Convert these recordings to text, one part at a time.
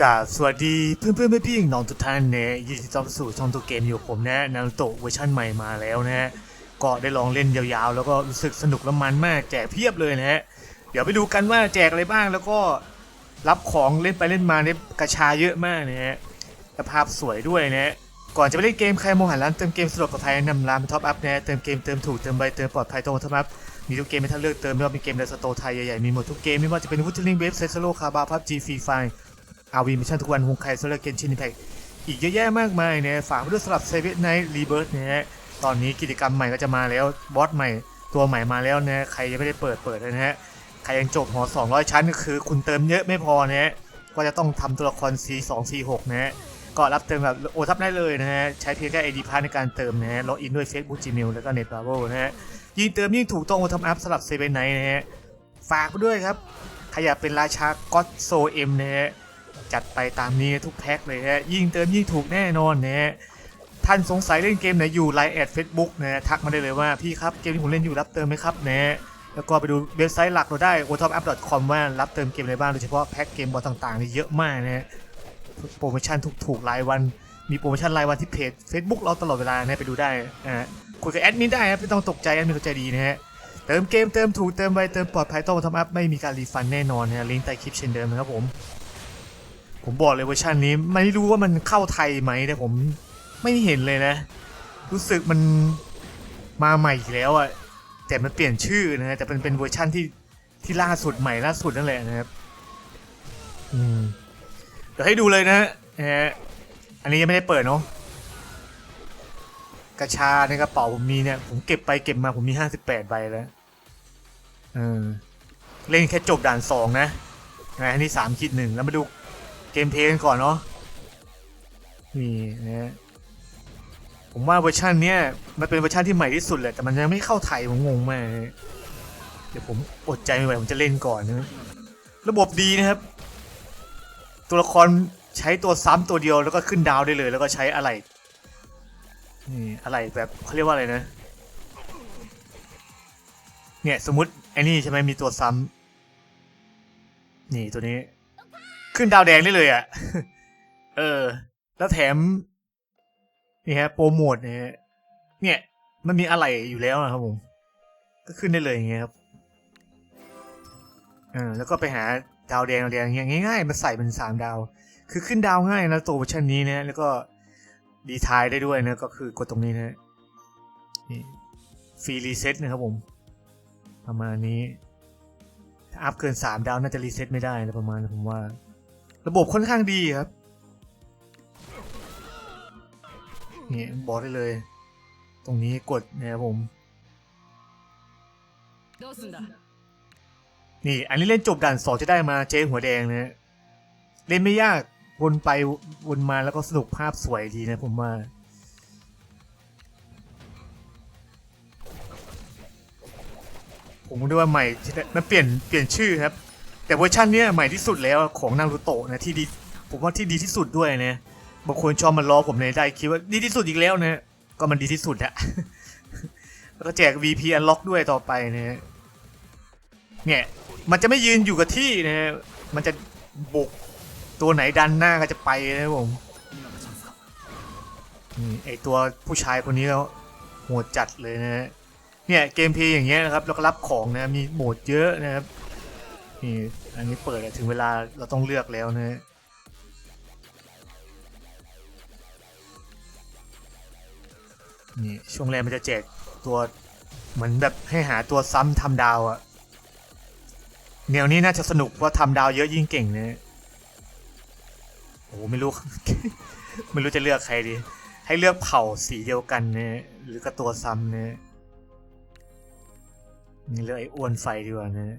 กราบสวัสดีเพื่อนเพื่อนๆพี่น้องทุกท่านนะยินดีต้อนรับสู่ช่องตัวเกมอยู่ผมนะนารูโตะเวอร์ชันใหม่มาแล้วนะฮะก็ได้ลองเล่นยาวๆ แล้วก็รู้สึกสนุกและมันมาก แจกเพียบเลยนะฮะเดี๋ยวไปดูกันว่าแจกอะไรบ้างแล้วก็รับของเล่นไปเล่นมาเนี่ยกระชาเยอะมากนะฮะและภาพสวยด้วยนะก่อนจะไปเล่นเกมใครมองหาร้านเติมเกมสะดวกปลอดภัยนำร้านท็อปอัพนะเติมเกมเติมถูกเติมใบเติมปลอดภัยตรงท็อปอัพมีทุกเกมให้ท่านเลือกเติมไม่ว่าเป็นเกมในสโตร์ไทยใหญ่ๆมีหมดทุกเกมไม่ว่าจะเป็นวูดลิงเว็บเซสโลคาบาพับจีฟรีไฟ อาวีมิชชั่นทุกวันฮงไคโซลาเกนชินแพคอีกเยอะแยะมากมายเนี่ยฝากไว้ด้วยสำหรับเซเว่นไนท์รีเบิร์นะฮะตอนนี้กิจกรรมใหม่ก็จะมาแล้วบอสใหม่ตัวใหม่มาแล้วนะใครยังไม่ได้เปิดเปิดนะฮะใครยังจบหอ 200 ชั้นก็คือคุณเติมเยอะไม่พอนะฮะก็จะต้องทำตัวละคร C2 C6 นะฮะก็รับเติมแบบโอทับได้เลยนะฮะ ใช้เพียงแค่ ID พาในการเติมนะฮะล็อกอินด้วย Facebook Gmail แล้วก็ Net b r a v o นะฮะ ยิ่งเติมยิ่งถูกต้องโอทำอัพสำหรับเซเว่นไนนะฮะ ฝากไปด้วยครับ ใครอยากเป็นราชาก็อตโซเอ็มนะฮะ จัดไปตามนี้ทุกแพ็คเลยฮะยิ่งเติมยิ่งถูกแน่นอนนะฮะท่านสงสัยเล่นเกมไหนอยู่ไลน์แอดเฟซบุ๊กนะฮะทักมาได้เลยว่าพี่ครับเกมที่ผมเล่นอยู่รับเติมไหมครับนะฮะแล้วก็ไปดูเว็บไซต์หลักเราได้ o t o p u p c o m ว่ารับเติมเกมอะไรบ้างโดยเฉพาะแพ็คเกมบอลต่างๆนี่เยอะมากนะฮะโปรโมชั่นถูกๆรายวัน มีโปรโมชั่นรายวันที่เพจ Facebook เราตลอดเวลานะไปดูได้นะฮะคุยกับแอดมินได้ครับไม่ต้องตกใจแอดมินเขาใจดีนะฮะเติมเกมเติมถูกเติมไวเติมปลอดภัยต้องทำอัพไม่มีการรีฟันแน่นอนนะลิงก์ใต้คลิปเช่นเดิมนะครับผม ผมบอกเลยเวอร์ชันนี้ไม่รู้ว่ามันเข้าไทยไหมแต่ผมไม่เห็นเลยนะ รู้สึกมันมาใหม่อีกแล้วอะแต่มันเปลี่ยนชื่อนะฮะแต่เป็นเป็นเวอร์ชันที่ที่ล่าสุดใหม่ล่าสุดนั่นแหละนะครับอืมเดี๋ยวให้ดูเลยนะนะฮะอันนี้ยังไม่ได้เปิดเนาะกระชาในกระเป๋าผมมีเนี่ย ผมเก็บไปเก็บมาผมมีห้าสิบแปดใบแล้วเออเล่นแค่จบด่านสองนะนะอันนี้สามคิดหนึ่งแล้วมาดู เกมเพลย์กันก่อนเนาะนี่นะผมว่าเวอร์ชันเนี้ยมันเป็นเวอร์ชันที่ใหม่ที่สุดแหละแต่มันยังไม่เข้าไทยผมงงมากเลยเดี๋ยวผมอดใจไม่ไหวผมจะเล่นก่อนนะระบบดีนะครับ ตัวละครใช้ตัวซ้ำตัวเดียวแล้วก็ขึ้นดาวได้เลย แล้วก็ใช้อะไรนี่อะไรแบบเขาเรียกว่าอะไรนะ เนี่ยสมมติไอ้นี่ใช่ไหมมีตัวซ้ำนี่ตัวนี้ ขึ้นดาวแดงได้เลยอะ่ะ เออ แล้วแถม นี่ฮะ โปรโมทเนี่ยเนี่ย มันมีอะไรอยู่แล้วนะครับผม ก็ขึ้นได้เลยอย่างเงี้ยครับเออแล้วก็ไปหาดาวแดงดาวแดงอย่างง่ายๆมาใส่เป็นสามดาว คือขึ้นดาวง่ายนะตัวเวอร์ชันนี้นะ แล้วก็ดีทายได้ด้วยนะ ก็คือกดตรงนี้นะนี่ฟรีรีเซ็ตนะครับผม ประมาณนี้ ถ้าอัพเกิน3ดาวน่าจะรีเซ็ตไม่ได้นะประมาณผมว่า ระบบค่อนข้างดีครับนี่บอสได้เลย ตรงนี้กดนะครับผม นี่ อันนี้เล่นจบด่านสองจะได้มาเจ๊หัวแดงนะ เล่นไม่ยากวนไปวนมาแล้วก็สนุกภาพสวยดีนะผมว่าผมคิดว่าใหม่มันเปลี่ยนเปลี่ยนชื่อครับ แต่เวอร์ชันเนี้ยใหม่ที่สุดแล้วของนารูโตะนะที่ดีผมว่าที่ดีที่สุดด้วยนะบางคนชอบมาล้อผมในได้คิดว่าดีที่สุดอีกแล้วนะก็มันดีที่สุดอะแล้วก็แจก VP Unlock ด้วยต่อไปนะเนี่ยมันจะไม่ยืนอยู่กับที่นะมันจะบุกตัวไหนดันหน้าก็จะไปนะผมไอตัวผู้ชายคนนี้แล้วโหดจัดเลยนะฮะเนี่ยเกมเพย์อย่างเงี้ยนะครับแล้วก็รับของนะมีโหมดเยอะนะครับ นี่อันนี้เปิดถึงเวลาเราต้องเลือกแล้วนะฮะนี่ช่วงแรกมันจะแจกตัวเหมือนแบบให้หาตัวซ้ำทำดาวอะแนวนี้น่าจะสนุกเพราะทำดาวเยอะยิ่งเก่งนะโอ้ไม่รู้ ไม่รู้จะเลือกใครดี ให้เลือกเผ่าสีเดียวกันนะหรือก็ตัวซ้ำนะนี่เลือกไอ้อ้วนไฟดีกว่านะ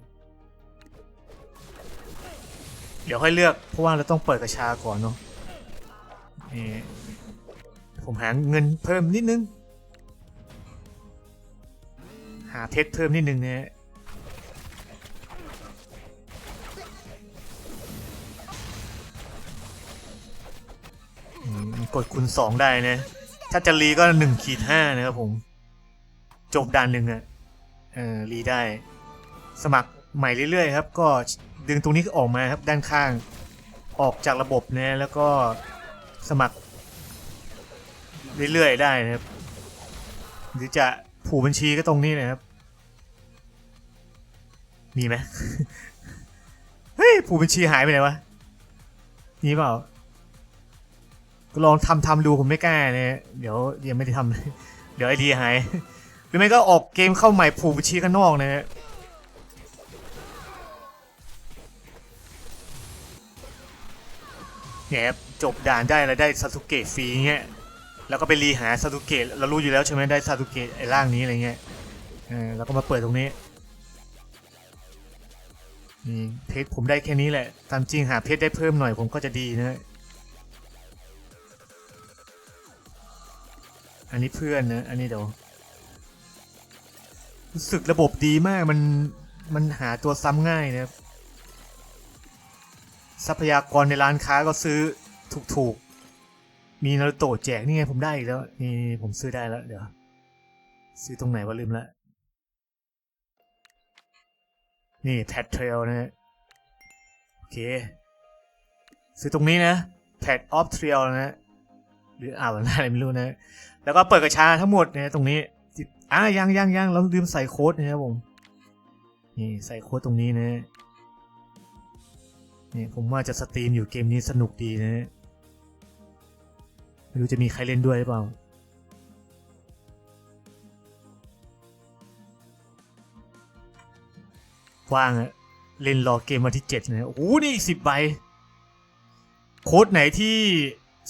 เดี๋ยวค่อยเลือกเพราะว่าเราต้องเปิดกระชาก่อนเนาะนี่ผมหาเงินเพิ่มนิดนึง หาเพชรเพิ่มนิดนึงเนะอืมกดคูณสองได้นะ ถ้าจะรีก็หนึ่งขีดห้านะครับผม จบด่านหนึ่งอะเออรีได้ สมัครใหม่เรื่อยๆครับ ก็ ดึงตรงนี้ออกมาครับด้านข้างออกจากระบบนะแล้วก็สมัคร เรื่อยๆได้นะครับ หรือจะผูกบัญชีก็ตรงนี้นะครับ มีไหมเฮ้ยผูกบัญชีหายไปไหนวะมีเปล่าก็ลองทำทำดูผมไม่กล้าเนี่ยเดี๋ยวยังไม่ได้ทำเดี๋ยวไอดีหายหรือไม่ก็ออกเกมเข้าใหม่ผูกบัญชีข้างนอกนะ บจบด่านได้แล้วได้ซาสุเกะฟรีเงี้ยแล้วก็ไปรีหาซาสุเกะเรารู้อยู่แล้วใช่ไหมได้ซาสุเกะไอ้ร่างนี้อะไรเงี้ยเออแล้วก็มาเปิดตรงนี้นี่เพชรผมได้แค่นี้แหละตามจริงหาเพชรได้เพิ่มหน่อยผมก็จะดีนะอันนี้เพื่อนนะอันนี้เดี๋ยวรู้สึกระบบดีมากมันมันหาตัวซ้ำง่ายนะครับ ทรัพยากรในร้านค้าก็ซื้อถูกๆ มีนารูโตะแจกนี่ไงผมได้อีกแล้ว นี่ผมซื้อได้แล้ว เดี๋ยว ซื้อตรงไหนวะลืมละ นี่แพทเทรลนะฮะโอเค ซื้อตรงนี้นะแพทออฟเทรลนะฮะหรืออ่านว่าอะไรไม่รู้นะ แล้วก็เปิดกระชาทั้งหมดนะตรงนี้อะยังยังยังเราลืมใส่โค้ดนะครับผม นี่ใส่โค้ดตรงนี้นะ นี่ผมว่าจะสตรีมอยู่เกมนี้สนุกดีนะไม่รู้จะมีใครเล่นด้วยหรือเปล่าว่างอะเล่นรอเกมวันที่เจ็ดนะโอ้โหนี่สิบใบ โค้ดไหนที่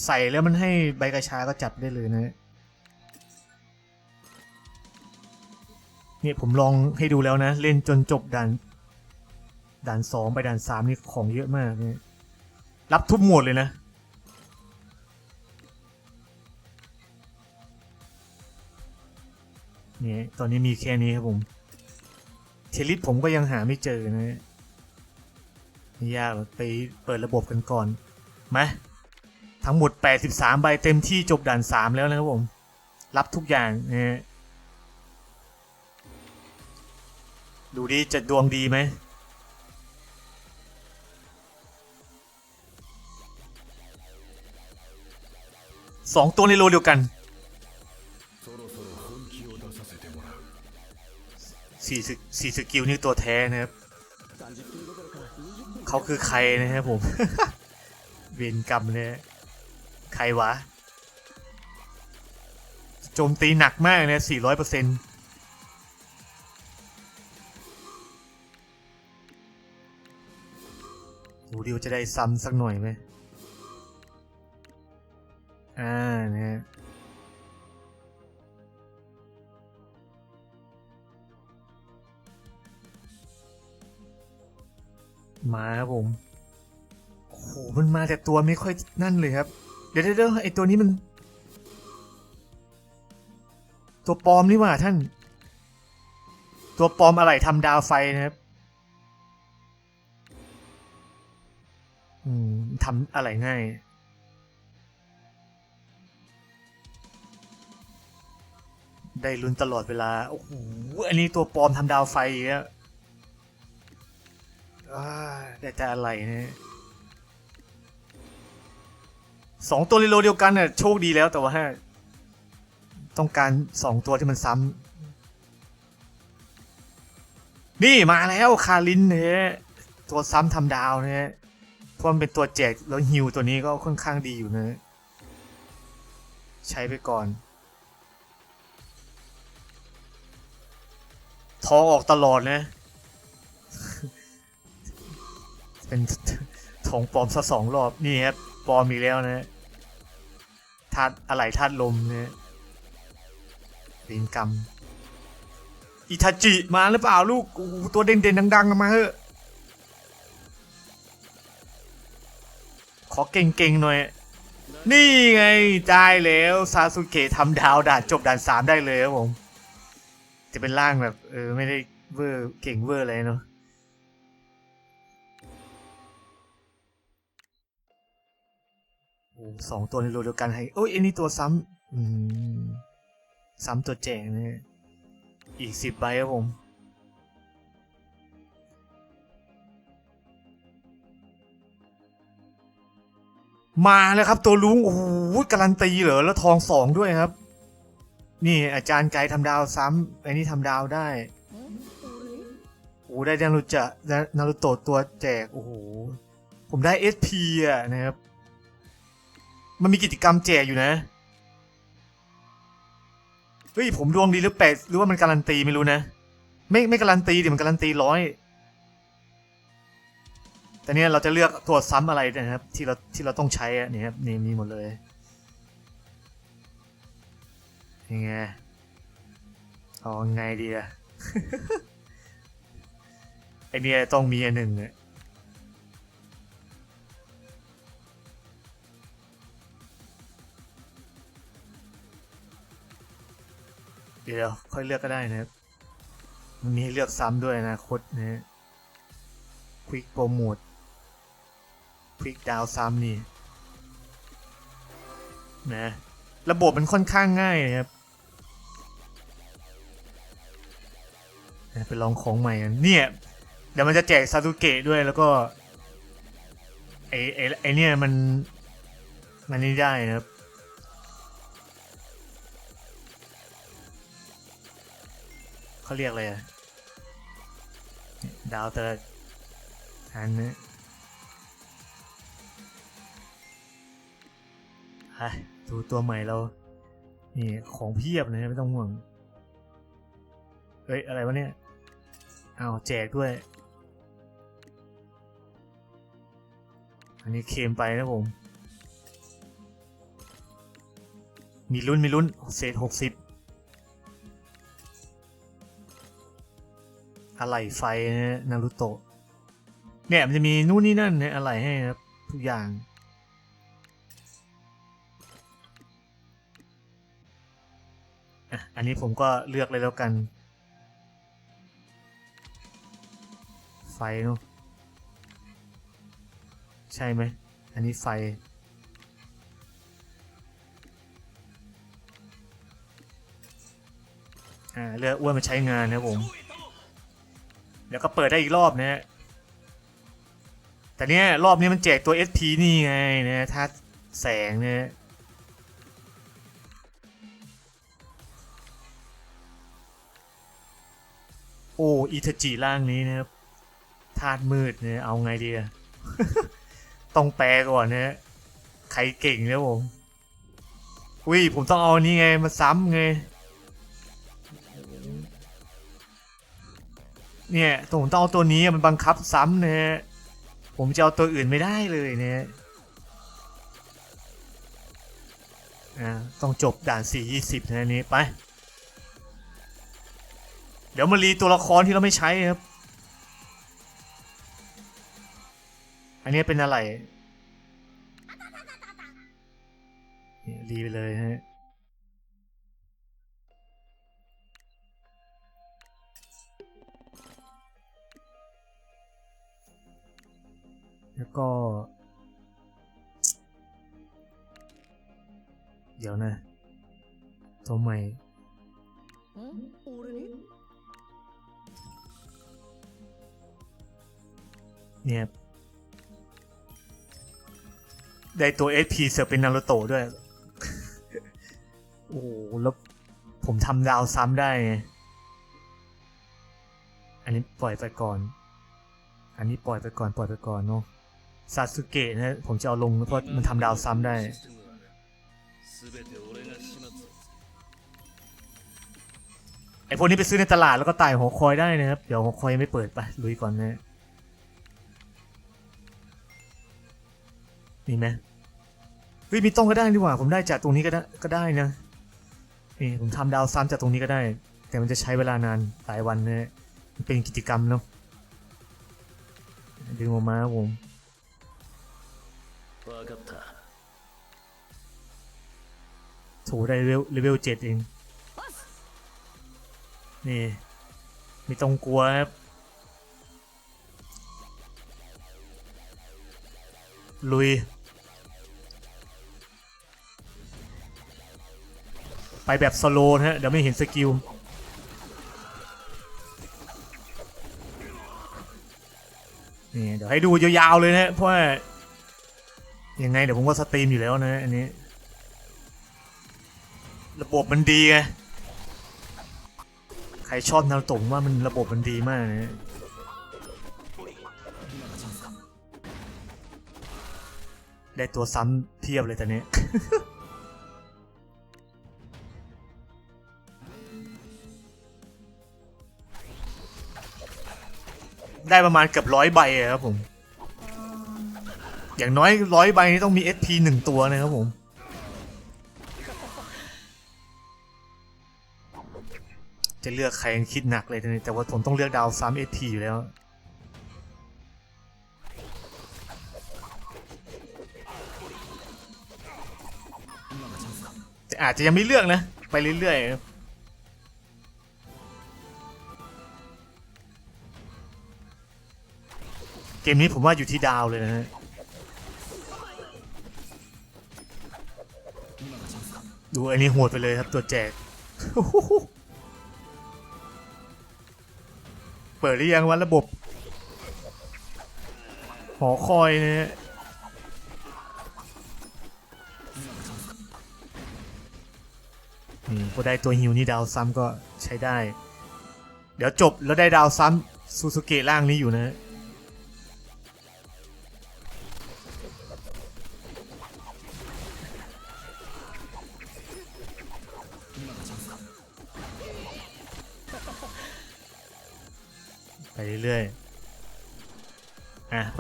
ใส่แล้วมันให้ใบกระชาก็จับได้เลยนะเนี่ยผมลองให้ดูแล้วนะ เล่นจนจบด่าน ด่านสองไปด่านสามนี่ของเยอะมากเนี่ยรับทุกหมวดเลยนะเนี่ยตอนนี้มีแค่นี้ครับผม เทลิสผมก็ยังหาไม่เจอนะไม่ยากหรอกไปเปิดระบบกันก่อนมาทั้งหมด 83 ใบเต็มที่จบด่าน 3 แล้วนะครับผม รับทุกอย่างนะดูดิจะดวงดีไหม สองตัวในโลเดียวกันสี่สิบสี่สกิลนี่ตัวแท้นะครับ เขาคือใครนะครับผม เวนกรรมเนี่ยใครวะ โจมตีหนักมากนะสี่ร้อยเปอร์เซ็นต์ดูดิวจะได้ซ้ำสักหน่อยไหม อ่านะฮะมาครับผมโอ้โหมันมาแต่ตัวไม่ค่อยนั่นเลยครับเดี๋ยวเดี๋ยวเดี๋ยวไอตัวนี้มัน ตัวปลอมนี่หว่าท่าน ตัวปลอมอะไรทำดาวไฟนะครับ อืมทำอะไรง่าย ได้ลุ้นตลอดเวลา โอ้โห อันนี้ตัวปลอมทำดาวไฟอีกแล้วอ่าแต่จะอะไรเนี่ยสองตัวในโลเดียวกันเนี่ยโชคดีแล้วแต่ว่า ต้องการสองตัวที่มันซ้ำนี่มาแล้วคารินเนี่ยตัวซ้ำทำดาวเนี่ยเพราะมันเป็นตัวแจกแล้วฮิวตัวนี้ก็ค่อนข้างดีอยู่นะ ใช้ไปก่อน ทองออกตลอดนะ เป็นถงปลอมซะสองรอบ นี่ครับปลอมอีกแล้วนะธาตุอะไรธาตุลมเนี่ยลินกรรมอิทาจิมาหรือเปล่าลูกตัวเด่นๆดังๆมาเถอะขอเก่งๆหน่อย นี่ไงได้แล้วซาสุเกะทำดาวด่านจบด่านสามได้เลยครับผม จะเป็นร่างแบบ เออ ไม่ได้เวอร์เก่งเวอร์อะไรเนาะโอ้สองตัวในโลเดียวกันให้โอ้ยอันนี้ตัวซ้ำซ้ำตัวแจกเนี่ยอีกสิบใบครับผมมาแล้วครับ ตัวลุงโอ้โหการันตีเหรอแล้วทองสองด้วยครับ นี่อาจารย์ไกด์ทำดาวซ้ำไอ้นี่ทำดาวได้โอ้โหได้นารุจะนารุโตะตัวแจก โอ้โห ผมได้ SP อะนะครับ มันมีกิจกรรมแจกอยู่นะ เฮ้ย ผมดวงดีหรือแปลกหรือว่ามันการันตีไม่รู้นะ ไม่ไม่การันตีดิมันการันตีร้อยแต่เนี่ยเราจะเลือกตัวซ้ำอะไรนะครับ ที่เราที่เราต้องใช้อะนี่ครับนี่มีหมดเลย ยังไงเอาไงดีอะไอเนี่ยต้องมีอันหนึ่งอะเดี๋ยวค่อยเลือกก็ได้นะครับ มันมีให้เลือกซ้ำด้วยอนะคตนะฮะควิกโปรโมทควิกดาวซ้ำนี่นะ ระบบมันค่อนข้างง่ายนะครับ ไปลองของใหม่กันเนี่ย เดี๋ยวมันจะแจกซาตุเกะด้วยแล้วก็ไอไอไอเนี่ยมัน มันนี่ได้นะครับเขาเรียกอะไรอะดาวเตอร์อันนี้ฮะดูตัวใหม่เรา นี่ ของเพียบเลยไม่ต้องห่วง เฮ้ย อะไรวะเนี่ย เอาแจกด้วย อันนี้เคมไปนะผม มีลุ้นมีลุ้นเศษหกสิบอะไรไฟนะนารุโตะเนี่ยมันจะมีนู่นนี่นั่นนะอะไรให้ครับทุกอย่างอันนี้ผมก็เลือกเลยแล้วกัน ไฟเนอะใช่ไหม อันนี้ไฟ อ่าเลือกอ้วนมาใช้งานนะผมเดี๋ยวก็เปิดได้อีกรอบนะฮะ แต่เนี้ยรอบนี้มันแจกตัว SP นี่ไงนะทัดแสงเนี่ยโอ้อิทาจิร่างนี้นะครับาตุมืดเนี่ยเอาไงดีอะต้องแปลก่อนนะฮะใครเก่งนะผมอุ้ยผมต้องเอานี่ไงมาซ้ำไงเนี่ยผมต้องเอาตัวนี้มันบังคับซ้ำนะฮะผมจะเอาตัวอื่นไม่ได้เลยเนี่ยอ่าต้องจบด่าน 4 20นะอันนี้ไป เดี๋ยวมารีตัวละครที่เราไม่ใช้ครับ อันนี้เป็นอะไรรีไปเลยฮะแล้วก็ เดี๋ยวนะตัวใหม่เนี่ย ได้ตัว SP เสือเป็นนารุโตด้วย โอ้แล้วผมทำดาวซ้ำได้ อันนี้ปล่อยไปก่อน อันนี้ปล่อยไปก่อน ปล่อยไปก่อนเนาะซาสุเกะนะผมจะเอาลงเพราะมันทำดาวซ้ำได้ ไอพวกนี้ไปซื้อในตลาดแล้วก็ไต่หัวคอยได้นะครับ เดี๋ยวหัวคอยยังไม่เปิดไปลุยก่อนนะ นี่หมเฮ้ยมีต้องก็ได้ดีกว่า ผมได้จากตรงนี้ก็ได้ก็ได้นะนี่ผมทำดาวซ้ำจากตรงนี้ก็ได้ แต่มันจะใช้เวลานานหลายวันนะเป็นกิจกรรมเนาะดึงออกมาผมถูได้เลเวลเจ็ดเอง นี่ไม่ต้องกลัวครับลุย ไปแบบสโลนะฮะ เดี๋ยวไม่เห็นสกิล นี่เดี๋ยวให้ดูยาวๆเลยนะฮะ เพราะว่ายังไงเดี๋ยวผมก็สตรีมอยู่แล้วนะอันนี้ ระบบมันดีไง ใครชอบนารูโตะผมว่ามันระบบมันดีมากนะได้ตัวซ้ำเพียบเลยตอนนี้ ได้ประมาณเกือบร้อยใบครับผม อย่างน้อยร้อยใบนี่ต้องมี SP หนึ่งตัวนะครับผม จะเลือกใครคิดหนักเลยทีนี้แต่ว่าผมต้องเลือกดาวซ้ำ SP อยู่แล้วแต่อาจจะยังไม่เลือกนะ ไปเรื่อยๆ เกมนี้ผมว่าอยู่ที่ดาวเลยนะฮะดูอันนี้โหดไปเลยครับตัวแจก เปิดหรือยังว่าระบบ หอคอยนะฮะนี่พอได้ตัวฮิวนี่ดาวซ้ำก็ใช้ได้ เดี๋ยวจบแล้วได้ดาวซ้ำซูซูเกะล่างนี้อยู่นะ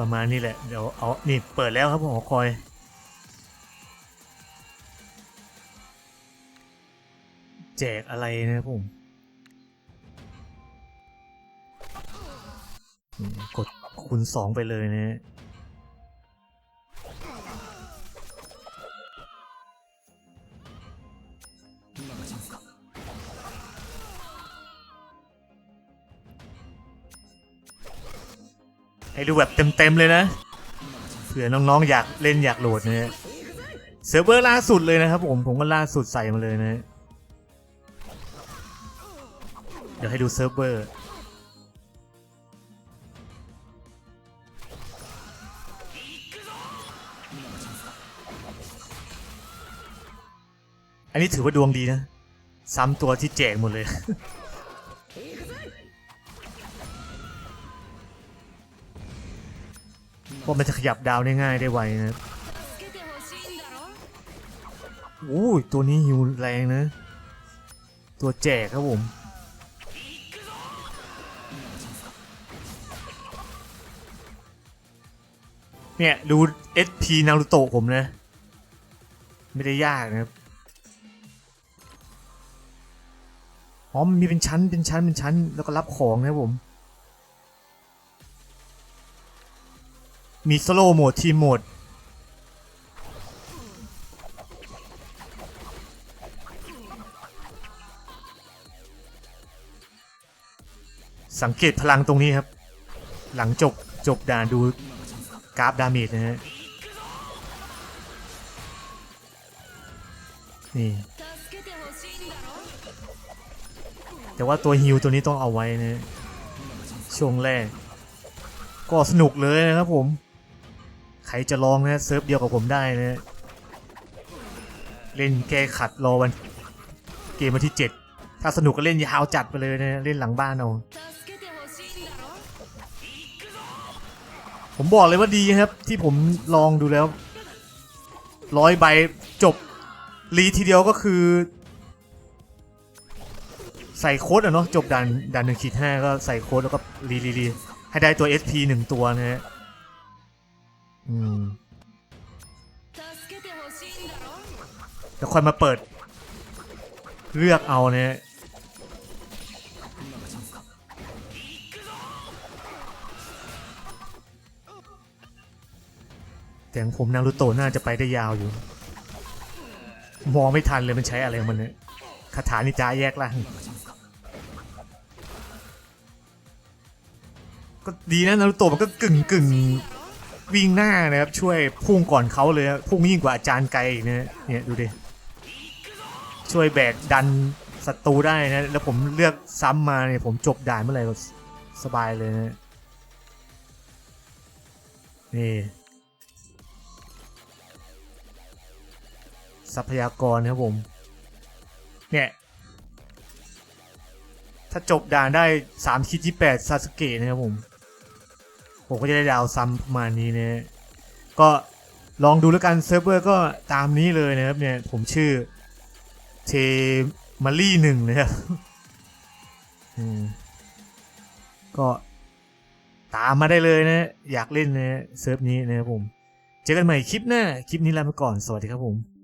ประมาณนี้แหละ เดี๋ยวเอา นี่เปิดแล้วครับผมหอคอย แจกอะไรนะผม กดคูณสองไปเลยนะ ดูแบบเต็มๆเลยนะเผื่อน้องๆอยากเล่นอยากโหลดนะฮะเซิร์ฟเวอร์ล่าสุดเลยนะครับผมผมก็ล่าสุดใส่มาเลยนะฮะเดี๋ยวให้ดูเซิร์ฟเวอร์อันนี้ถือว่าดวงดีนะ ซ้ำตัวที่แจกหมดเลย เพราะมันจะขยับดาวได้ง่ายได้ไวนะโอ้ยตัวนี้ฮิวแรงนะ ตัวแจกครับผมเนี่ยดู SP นารูโตะผมนะ ไม่ได้ยากนะครับอ๋อมีเป็นชั้นเป็นชั้นเป็นชั้นแล้วก็รับของนะผม มีสโลโหมดทีโหมด สังเกตพลังตรงนี้ครับ หลังจบจบดานดูกราฟดาเมจนะฮะ นี่ แต่ว่าตัวฮิวตัวนี้ต้องเอาไว้นะช่วงแรก ก็สนุกเลยนะครับผม ใครจะลองนะเซิร์ฟเดียวกับผมได้นะเล่นแก้ขัดรอวัน เกมวันที่ 7 ถ้าสนุกก็เล่นยาวจัดไปเลยนะเล่นหลังบ้านเอาผมบอกเลยว่าดีครับ ที่ผมลองดูแล้วร้อยใบจบรีทีเดียวก็คือ ใส่โค้ดอะเนาะจบดันดันหนึ่งขีดห้าก็ใส่โค้ดแล้วก็รีรีรีให้ได้ตัว SP 1 ตัวนะฮะ จะค่อยมาเปิด เลือกเอาเนี่ยแต่งผมนารูโตะน่าจะไปได้ยาวอยู่ มองไม่ทันเลยมันใช้อะไรมันเนี่ยคาถานิจ้าแยกล่างก็ดีนะนารูโตะมันก็กึ่งกึ่ง วิ่งหน้านะครับช่วยพุ่งก่อนเขาเลยพุ่งยิ่งกว่าอาจารย์ไกลนะเนี่ยดูดิช่วยแบกดันศัตรูได้นะแล้วผมเลือกซ้ำมาเนี่ยผมจบด่านเมื่อไหร่ก็สบายเลยนะนี่ทรัพยากรนะครับผม เนี่ย ถ้าจบด่านได้สามคิดที่แปดซาสเกะนะครับผม ผมก็จะได้ดาวซ้ำประมาณนี้นะ ก็ลองดูแล้วกันเซิร์ฟเวอร์ก็ตามนี้เลยนะครับเนี่ย ผมชื่อเทมารี่หนึ่งนะครับอืมก็ตามมาได้เลยนะ อยากเล่นนะเซิร์ฟนี้นะครับผม เจอกันใหม่คลิปหน้า คลิปนี้ลาไปก่อน สวัสดีครับผม